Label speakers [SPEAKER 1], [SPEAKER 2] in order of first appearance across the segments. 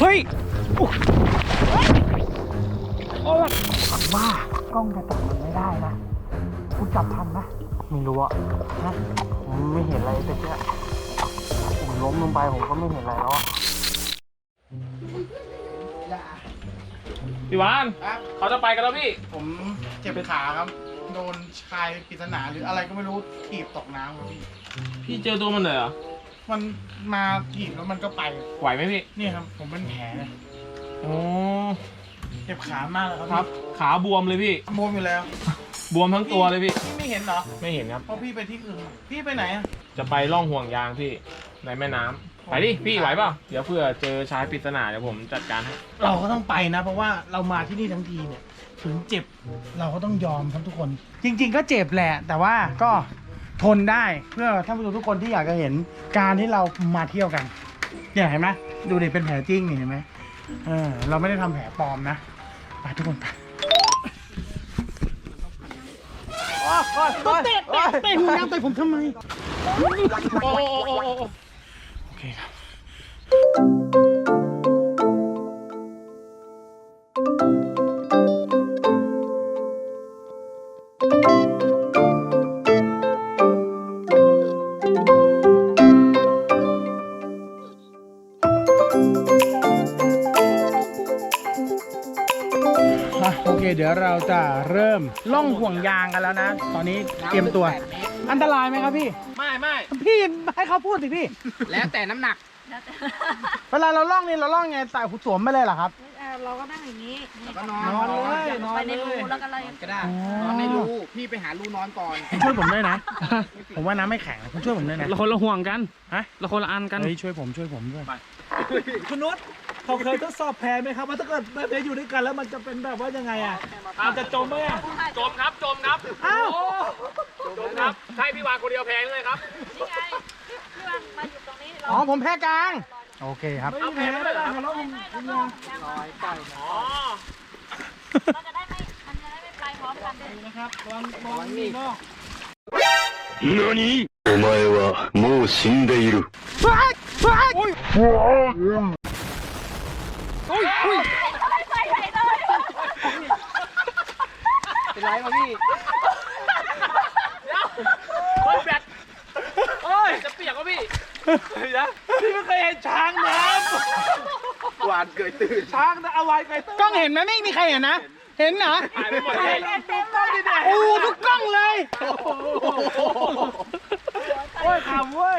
[SPEAKER 1] เฮ้ยโอ้ยว่ากล้องจะจับมันไม่ได้นะคุณจับทันนะไม่รู้อะนะผมไม่เห็นอะไรแต่แค่ผมล้มลงไปผมก็ไม่เห็นอะไรแล้วอะ
[SPEAKER 2] พี่วาน
[SPEAKER 3] ครับ
[SPEAKER 2] เขาจะไปกันแล้วพี่
[SPEAKER 3] ผมเจ็บขาครับ โดนชายปริศนาหรืออะไรก็ไม่รู้ถีบตกน้ำครับพี่
[SPEAKER 2] พี่เจอตัวมันเลยเหรอ
[SPEAKER 3] มันมาถีบแล้วมันก็ไป
[SPEAKER 2] ไหวไหมพี่
[SPEAKER 3] นี่ครับ ผมเป็นแผลเลย
[SPEAKER 2] โอ้
[SPEAKER 3] เจ็บขามากเลยครับ
[SPEAKER 2] ครับขาบวมเลยพี่
[SPEAKER 3] พี่ บวมอยู่แล้ว
[SPEAKER 2] บวมทั้งตัวเลยพี่
[SPEAKER 3] พี่ ไม่เห็นเหรอ
[SPEAKER 2] ไม่เห็นครับ
[SPEAKER 3] เพราะพี่ไปที่อื่นพี่ไปไหนอะ
[SPEAKER 2] จะไปล่องห่วงยางพี่ในแม่น้ำไปดิพี่ไหวเปล่าเดี๋ยวเพื่อเจอชายปริศนาเดี๋ยวผมจัดการให้
[SPEAKER 3] เราก็ต้องไปนะ เพราะว่าเรามาที่นี่ทั้งทีเนี่ย ถึงเจ็บเราก็ต้องยอมครับทุกคน จริง ๆ ก็เจ็บแหละ แต่ว่าก็ ทนได้เพื่อท่านผู้ชมทุกคนที่อยากจะเห็นการที่เรามาเที่ยวกันเนี่ยเห็นไหมดูดิเป็นแผลจริงนี่เห็นไหมเออเราไม่ได้ทำแผลปลอมนะไปทุกคนไปเตะเตะเตะหัวยางเตะผมทำไม
[SPEAKER 2] โอ้โอ้โอ้โอ้
[SPEAKER 3] โอเคครับ ดี๋ยวเราจะเริ่มล่องห่วงยางกันแล้วนะ ตอนนี้เตรียมตัว อันตรายไหมครับพี่
[SPEAKER 2] ไม่ไม่
[SPEAKER 3] พี่ให้เขาพูดสิพี่
[SPEAKER 4] แล้วแต่น้ำหนัก
[SPEAKER 3] เวลาเราล่องนี่เราล่องไงใส่หูสวมไปเลยเหรอครับ
[SPEAKER 5] เออเราก็นั่งอย่างนี้
[SPEAKER 4] แล้วก็นอน
[SPEAKER 3] นอนเลยนอน
[SPEAKER 5] ไปใน
[SPEAKER 3] เล
[SPEAKER 5] รู
[SPEAKER 3] ย
[SPEAKER 5] แล้วก็เลย
[SPEAKER 4] ก็ได้
[SPEAKER 3] อ๋อ
[SPEAKER 4] นอนในรูพี่ไปหารูนอนก่อน
[SPEAKER 3] ช่วยผมด้วยนะ ผมว่าน้ำไม่แข็งนะคุณช่วยผมด้วยนะ
[SPEAKER 1] เราคนละห่วงกัน
[SPEAKER 3] ฮะ
[SPEAKER 1] เราคนละอันกัน
[SPEAKER 3] เฮ้ยช่วยผมช่วยผมด้วย
[SPEAKER 6] คุณนุช เขาเคยทดสอบแพ้ไหมครับว่าถ้าเกิดแบบนี้อยู่ด้วยกันแล้วมันจะเป็นแบบว่ายังไงอ่ะมันจะจมไหมอ่ะ
[SPEAKER 2] จมครับจมครับ
[SPEAKER 3] อ้าว
[SPEAKER 2] จมครับใช่พี่วานคนเดียวแพงเลยครับ
[SPEAKER 5] นี่ไงพี่วันมาอยู่ตรงนี้เรา
[SPEAKER 3] อ๋อผมแพ้กลาง โอเคครับ
[SPEAKER 6] ไม่มีแพ้ไม่ได้ครับแล้วผม
[SPEAKER 5] ไม่เราต้องยางมา
[SPEAKER 2] อ๋อ
[SPEAKER 5] เราจะได้ไม่ มันจะได้ไม่ไปพร้อมกันเลย
[SPEAKER 6] นะครับลองมองนี่นอก
[SPEAKER 7] 何お前はもう死んでいる。
[SPEAKER 5] ไม่ไปไหนเลย
[SPEAKER 4] เป็นไรมาพี่
[SPEAKER 2] โอ้ยแบตโอ้ยจะเปียกวะพี่
[SPEAKER 6] พี่ไม่เคยเห็นช้างน้
[SPEAKER 4] หวานเกยตื่นำ
[SPEAKER 6] ช้างนะเอาไว้ไกลตื้น
[SPEAKER 3] กล้องเห็นไหมไม่มีใครเห็นนะ เห็นเหรอ
[SPEAKER 2] หายไปหมดเลย
[SPEAKER 6] เต็มต้นดิเนี่ย
[SPEAKER 3] โอ้ทุกกล้องเลย
[SPEAKER 6] โอ้ยขำเว้ย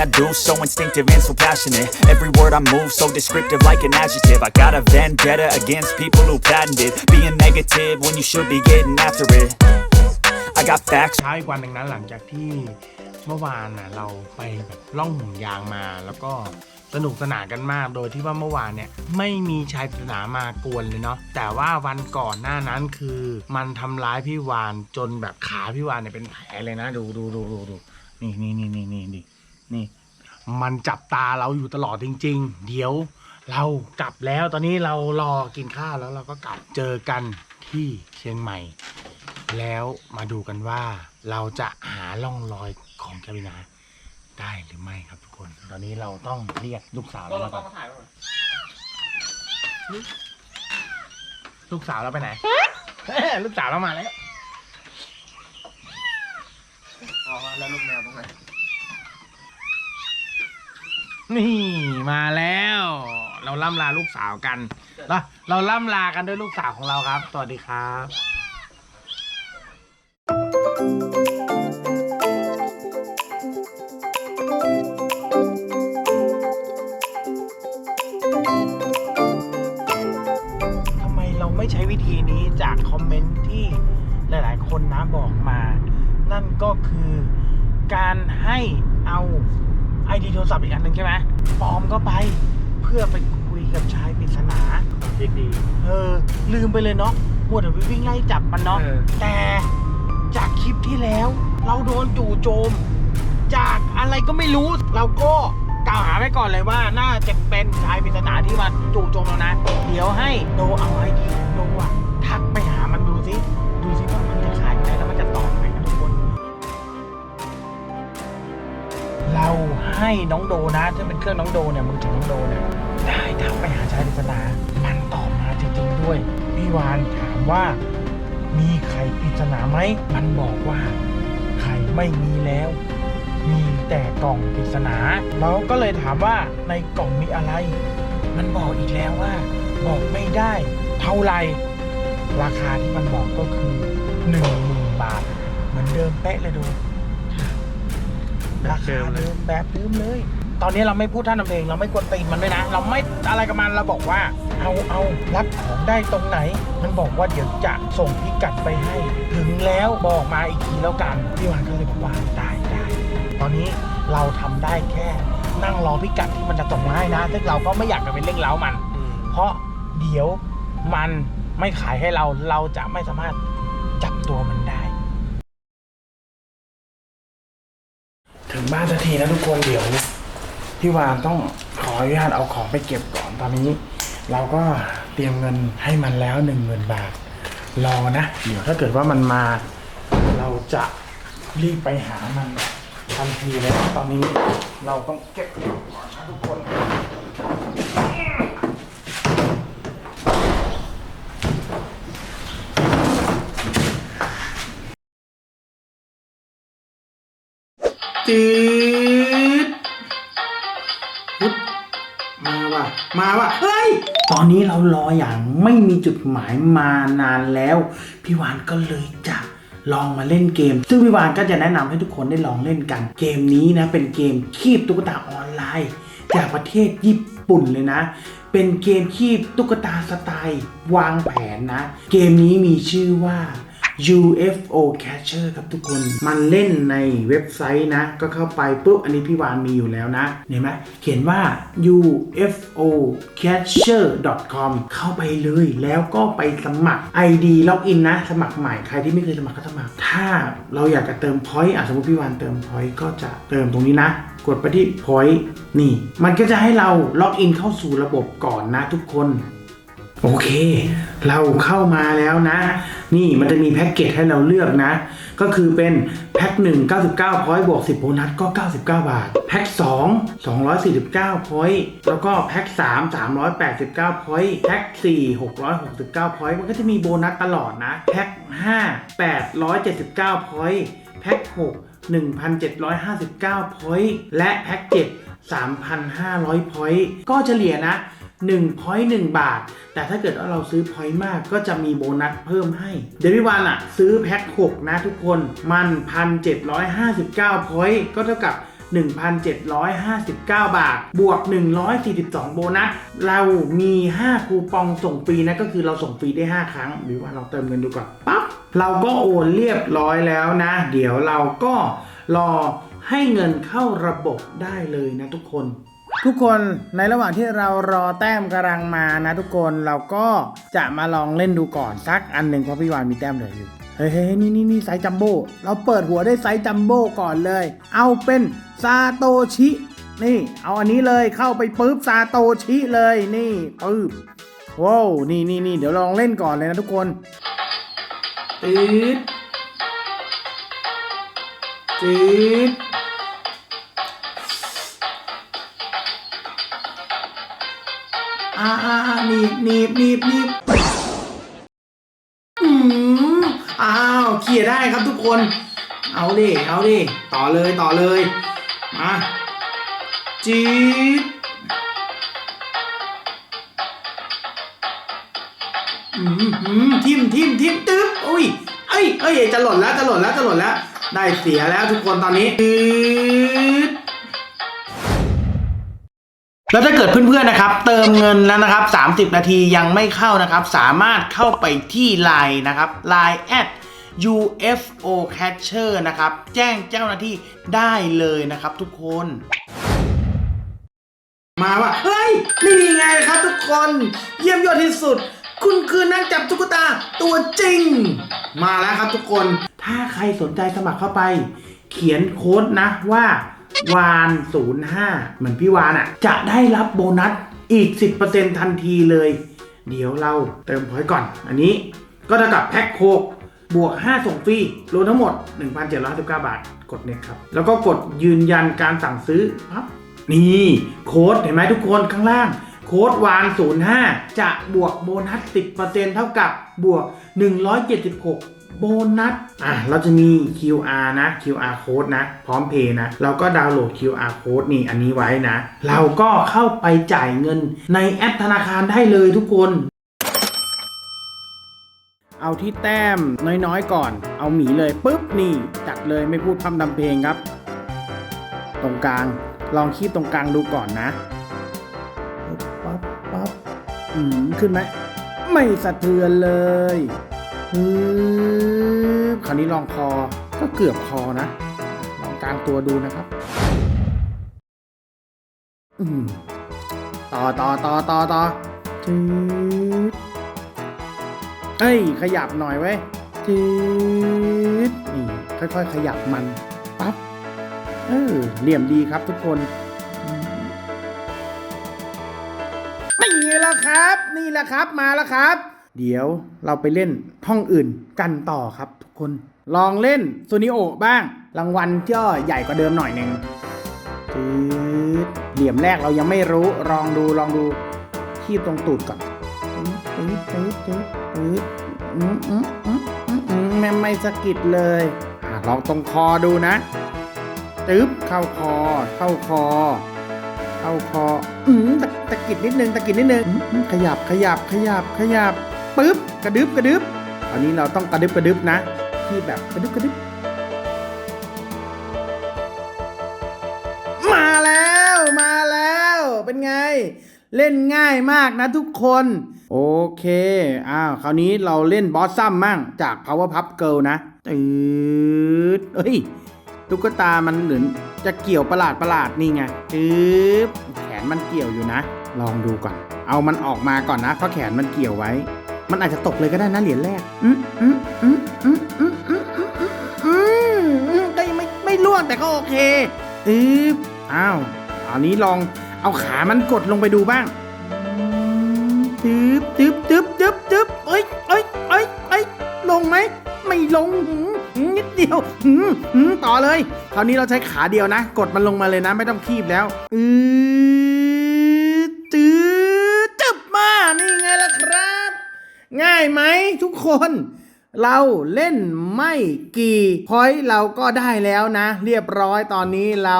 [SPEAKER 8] Everything I do so instinctive and so passionate Every word I move so descriptive like an adjective I got a vendetta against people who patented Being negative when you should be getting after it I got facts
[SPEAKER 3] เช้วันหนึ่งนั้นหลังจากที่เมื่อวานน่ะเราไปแบบล่องห่วงยางมาแล้วก็สนุกสนานกันมาก โดยที่ว่าเมื่อวานเนี่ยไม่มีชายปริศนามากวนเลยเนาะแต่ว่าวันก่อนหน้านั้นคือมันทำร้ายพี่วานจนแบบขาพี่วานเนี่ยเป็นแผลเลยนะ ดูดูดูดูดูนี่นี่นี่นี่นี่ นี่ มันจับตาเราอยู่ตลอดจริง ๆ เดี๋ยวเรากลับแล้วตอนนี้เรารอกินข้าวแล้วเราก็กลับเจอกันที่เชียงใหม่ แล้วมาดูกันว่าเราจะหาล่องรอยของแคบินาได้หรือไม่ครับทุกคน ตอนนี้เราต้องเรียกลูกสาวเรามาก่อนลูกสาวเราไปไหน ลูกสาวเรามาแล้ว
[SPEAKER 4] อ๋อแล้วลูกแมวตรงไหน
[SPEAKER 3] นี่มาแล้ว เราล่ำลาลูกสาวกันเราเราล่ำลากันด้วยลูกสาวของเราครับ สวัสดีครับทำไมเราไม่ใช้วิธีนี้จากคอมเมนต์ที่หลาย ๆ คนนะบอกมา นั่นก็คือการให้เอา ดีโทรศัพท์อีกอันหนึ่งใช่ไหมปลอมก็ไปเพื่อไปคุยกับชายปริศนา
[SPEAKER 1] เด็กดี
[SPEAKER 3] เออ ลืมไปเลยเนาะมัวแต่ไปวิ่งไล่จับมันเนาะ
[SPEAKER 1] เออ
[SPEAKER 3] แต่จากคลิปที่แล้ว เราโดนจู่โจม จากอะไรก็ไม่รู้เราก็กล่าวหาไว้ก่อนเลยว่า น่าจะเป็นชายปริศนาที่มาจู่โจมเรานะ เดี๋ยวให้โดเอาไอดีของโดอะ ให้น้องโดนะถ้าเป็นเครื่องน้องโดเนี่ยมือถือน้องโดเนี่ยได้ทักไปหาชายปริศนามันตอบมาจริงๆด้วยพี่วานถามว่า มีไข่ปริศนาไหมมันบอกว่า ไข่ไม่มีแล้ว มีแต่กล่องปริศนาเราก็เลยถามว่าในกล่องมีอะไร มันบอกอีกแล้วว่า บอกไม่ได้เท่าไหร่ราคาที่มันบอกก็คือหนึ่งหมื่นบาท เหมือนเดิมเป๊ะเลยดู ราคาเดิมแบบเดิมเลย ตอนนี้เราไม่พูดท่านำเพลงเราไม่กวนตีนมันด้วยนะ เราไม่อะไรกับมันเราบอกว่า เอาเอารับของได้ตรงไหน มันบอกว่าเดี๋ยวจะส่งพิกัดไปให้ ถึงแล้วบอกมาอีกทีแล้วกันพี่วานก็เลยบอกว่าได้ได้ตอนนี้เราทำได้แค่นั่งรอพิกัดที่มันจะส่งมาให้นะซึ่งเราก็ไม่อยากจะเป็นเร่งเร้ามัน เพราะเดี๋ยวมันไม่ขายให้เราเราจะไม่สามารถจับตัวมันได้ ถึงบ้านสักทีนะทุกคนเดี๋ยวพี่วานต้องขออนุญาตเอาของไปเก็บก่อนตอนนี้ เราก็เตรียมเงินให้มันแล้วหนึ่งหมื่นบาท รอนะ เดี๋ยวถ้าเกิดว่ามันมา เราจะรีบไปหามันทันทีเลยตอนนี้เราต้องเก็บก่อนนะทุกคน จืดฮึบมาว่ะ มาว่ะ เฮ้ย ตอนนี้เรารออย่างไม่มีจุดหมายมานานแล้ว พี่วานก็เลยจะลองมาเล่นเกม ซึ่งพี่วานก็จะแนะนำให้ทุกคนได้ลองเล่นกัน เกมนี้นะ เป็นเกมคีบตุ๊กตาออนไลน์ จากประเทศญี่ปุ่นเลยนะ เป็นเกมคีบตุ๊กตาสไตล์ วางแผนนะ เกมนี้มีชื่อว่า UFO Catcher ครับทุกคน มันเล่นในเว็บไซต์นะ ก็เข้าไปปุ๊บ อันนี้พี่วานมีอยู่แล้วนะ เห็นไหมเขียนว่า UFO Catcher com เข้าไปเลยแล้วก็ไปสมัคร ID ล็อกอินนะ สมัครใหม่ ใครที่ไม่เคยสมัครก็สมัคร ถ้าเราอยากจะเติม point อะสมมติพี่วานเติม point ก็จะเติมตรงนี้นะ กดไปที่ point นี่ มันก็จะให้เราล็อกอินเข้าสู่ระบบก่อนนะทุกคน โอเค เราเข้ามาแล้วนะ นี่มันจะมีแพ็กเกจให้เราเลือกนะ ก็คือเป็นแพ็ก1 99พอยต์บวก10โบนัสก็99บาท แพ็ก2 249พอยต์แล้วก็แพ็ก3 389พอยต์แพ็ก4 669พอยต์มันก็จะมีโบนัสตลอดนะ แพ็ก5 879พอยต์แพ็ก6 1,759พอยต์และแพ็ก7 3,500พอยต์ก็เฉลี่ยนะ 1 point 1บาท แต่ถ้าเกิดว่าเราซื้อ point มากก็จะมีโบนัสเพิ่มให้ เดวิวันอะซื้อแพ็ค6นะทุกคน มัน 1,759 point ก็เท่ากับ 1,759 บาท บวก 142 โบนัส เรามี 5 คูปองส่งฟรีนะ ก็คือเราส่งฟรีได้ 5 ครั้ง หรือว่าเราเติมเงินดูก่อนปั๊บ เราก็โอนเรียบร้อยแล้วนะ เดี๋ยวเราก็รอให้เงินเข้าระบบได้เลยนะทุกคน ทุกคนในระหว่างที่เรารอแต้มกำลังมานะ ทุกคนเราก็จะมาลองเล่นดูก่อนสักอันหนึ่งเพราะพี่วานมีแต้มเหลืออยู่เฮ้ยนี่นี่นี่ไซจัมโบ้เราเปิดหัวได้ไซจัมโบ้ก่อนเลย เอาเป็นซาโตชินี่ เอาอันนี้เลยเข้าไปปุ๊บซาโตชิเลยนี่ปุ๊บว้าวนี่นี่นี่เดี๋ยวลองเล่นก่อนเลยนะทุกคนตืดตืด อ่าอ่าอ่าหนีบหนีบหนีบหนีบอืมอ้าวเขี่ยได้ครับทุกคน เอาดิเอาดิต่อเลยต่อเลยมาจี๊ดอืมอืมทิมทิมทิมตึ๊บอุ้ยเอ้ยเอ้ยจะหล่นแล้วจะหล่นแล้วจะหล่นแล้ว ได้เสียแล้วทุกคนตอนนี้ตืด แล้วถ้าเกิดเพื่อนๆนะครับ เติมเงินแล้วนะครับ 30 นาทียังไม่เข้านะครับ สามารถเข้าไปที่ Line นะครับ Line at UFO Catcher นะครับ แจ้งเจ้าหน้าที่ได้เลยนะครับทุกคน มาว่า เฮ้ย นี่ไงครับทุกคน เยี่ยมยอดที่สุด คุณคือนักจับตุ๊กตาตัวจริง มาแล้วครับทุกคน ถ้าใครสนใจสมัครเข้าไป เขียนโค้ดนะว่า วาน05 เหมือนพี่วานอะ่ะ จะได้รับโบนัสอีก 10%ทันทีเลย เดี๋ยวเราเติมพอยต์ก่อน อันนี้ก็เท่ากับแพ็คโคกบวก 5 ส่งฟรีรวมทั้งหมด 1,759บาท กดเน็ตครับ แล้วก็กดยืนยันการสั่งซื้อปั๊บนี่โค้ดเห็นไหมทุกคนข้างล่าง โค้ดวาน 05 จะบวกโบนัส 10%เท่ากับบวก 176 โบนัสอะเราจะมี QR นะ QR code นะ พร้อมเพย์นะ เราก็ดาวน์โหลด QR code นี่อันนี้ไว้นะ เราก็เข้าไปจ่ายเงินในแอปธนาคารได้เลยทุกคนเอาที่แต้มน้อยๆก่อน เอาหมีเลยปุ๊บนี่ จัดเลยไม่พูดพร่ำทำเพลงครับ ตรงกลางลองคีบตรงกลางดูก่อนนะป๊อปป๊อปอืมขึ้นไหมไม่สะเทือนเลย ฮึบคราวนี้ลองคอก็เกือบคอนะ ลองกลางตัวดูนะครับ อืมต่อต่อต่อต่อต่อจืดเอ้ย ขยับหน่อยไว้ยจืดนี่ค่อยๆ ขยับมันปั๊บเออเหลี่ยมดีครับทุกคนนี่แหละครับ นี่แหละครับมาแล้วครับ เดี๋ยวเราไปเล่นห้องอื่นกันต่อครับทุกคน ลองเล่นซูนิโอบ้าง รางวัลก็ใหญ่กว่าเดิมหน่อยหนึ่งจืดเหลี่ยมแรกเรายังไม่รู้ ลองดูลองดูคีบตรงตูดก่อนตืดตืดตืดตืดอืมอืมอืมอืมอืมแม่ไม่สะกิดเลยลองตรงคอดูนะตึ๊บเข้าคอ เข้าคอ เข้าคอ อืมตะตะกิดนิดนึงตะกิดนิดนึงขยับขยับขยับขยับ ปึ๊บกระดึบกระดึบอันนี้เราต้องกระดึบกระดึบนะ ที่แบบกระดึบกระดึบมาแล้วมาแล้วเป็นไง เล่นง่ายมากนะทุกคน โอเคอ้าวคราวนี้เราเล่นบอสซัมมั่งจาก Power Pup Girl นะตืดเฮ้ยตุ๊กตามันเหมือนจะเกี่ยวประหลาดประหลาดนี่ไงปึ๊บแขนมันเกี่ยวอยู่นะ ลองดูก่อน เอามันออกมาก่อนนะเพราะแขนมันเกี่ยวไว้ มันอาจจะตกเลยก็ได้นะเหรียญแรกอืมอืมอืมอืมอืมอืมอืมอืมอืมก็ยังไม่ไม่ล่วงแต่ก็โอเคปึ๊บอ้าวอันนี้ลองเอาขามันกดลงไปดูบ้างตึ๊บตึ๊บตึ๊บตึ๊บตึ๊บเอ้ยเอ้ยเอ้ยเอ้ยลงไหมไม่ลงหืมหืมนิดเดียวหืมหืมต่อเลยคราวนี้เราใช้ขาเดียวนะ กดมันลงมาเลยนะ ไม่ต้องคีบแล้วอือ คน เราเล่นไม่กี่พอยต์เราก็ได้แล้วนะ เรียบร้อยตอนนี้เรา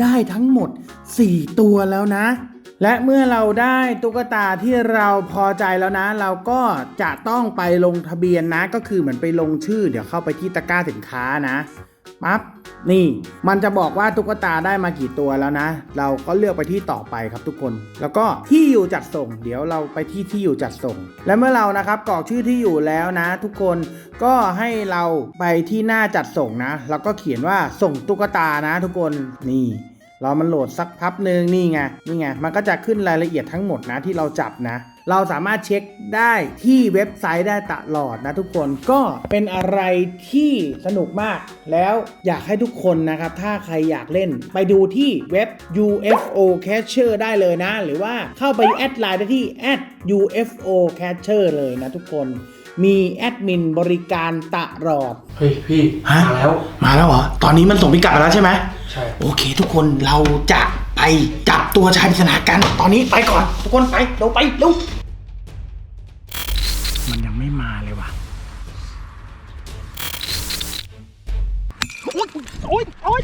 [SPEAKER 3] ได้ทั้งหมด 4 ตัวแล้วนะ และเมื่อเราได้ตุ๊กตาที่เราพอใจแล้วนะ เราก็จะต้องไปลงทะเบียนนะ ก็คือเหมือนไปลงชื่อ เดี๋ยวเข้าไปที่ตะกร้าสินค้านะ ปั๊บนี่มันจะบอกว่าตุ๊กตาได้มากี่ตัวแล้วนะ เราก็เลือกไปที่ต่อไปครับทุกคน แล้วก็ที่อยู่จัดส่ง เดี๋ยวเราไปที่ที่อยู่จัดส่ง และเมื่อเรานะครับกรอกชื่อที่อยู่แล้วนะ ทุกคนก็ให้เราไปที่หน้าจัดส่งนะ แล้วก็เขียนว่าส่งตุ๊กตานะ ทุกคนนี่รอมันโหลดสักพับหนึ่งนี่ไงนี่ไงมันก็จะขึ้นรายละเอียดทั้งหมดนะที่เราจับนะ เราสามารถเช็คได้ที่เว็บไซต์ได้ตลอดนะทุกคนก็เป็นอะไรที่สนุกมาก แล้วอยากให้ทุกคนนะครับ ถ้าใครอยากเล่น ไปดูที่เว็บ UFO Catcher ได้เลยนะ หรือว่าเข้าไปแอดไลน์ได้ที่ @UFO Catcher เลยนะทุกคนมีแอดมินบริการตลอด
[SPEAKER 1] เฮ้ยพี่
[SPEAKER 3] ฮะ
[SPEAKER 1] มาแล้ว
[SPEAKER 3] มาแล้วเหรอ ตอนนี้มันส่งพิกัดมาแล้วใช่ไหม
[SPEAKER 1] ใช่
[SPEAKER 3] โอเค ทุกคนเราจะไปจับตัวชายปริศนากัน ตอนนี้ไปก่อน ทุกคนไป เร็วไปเร็ว โอ๊ยโอ๊ย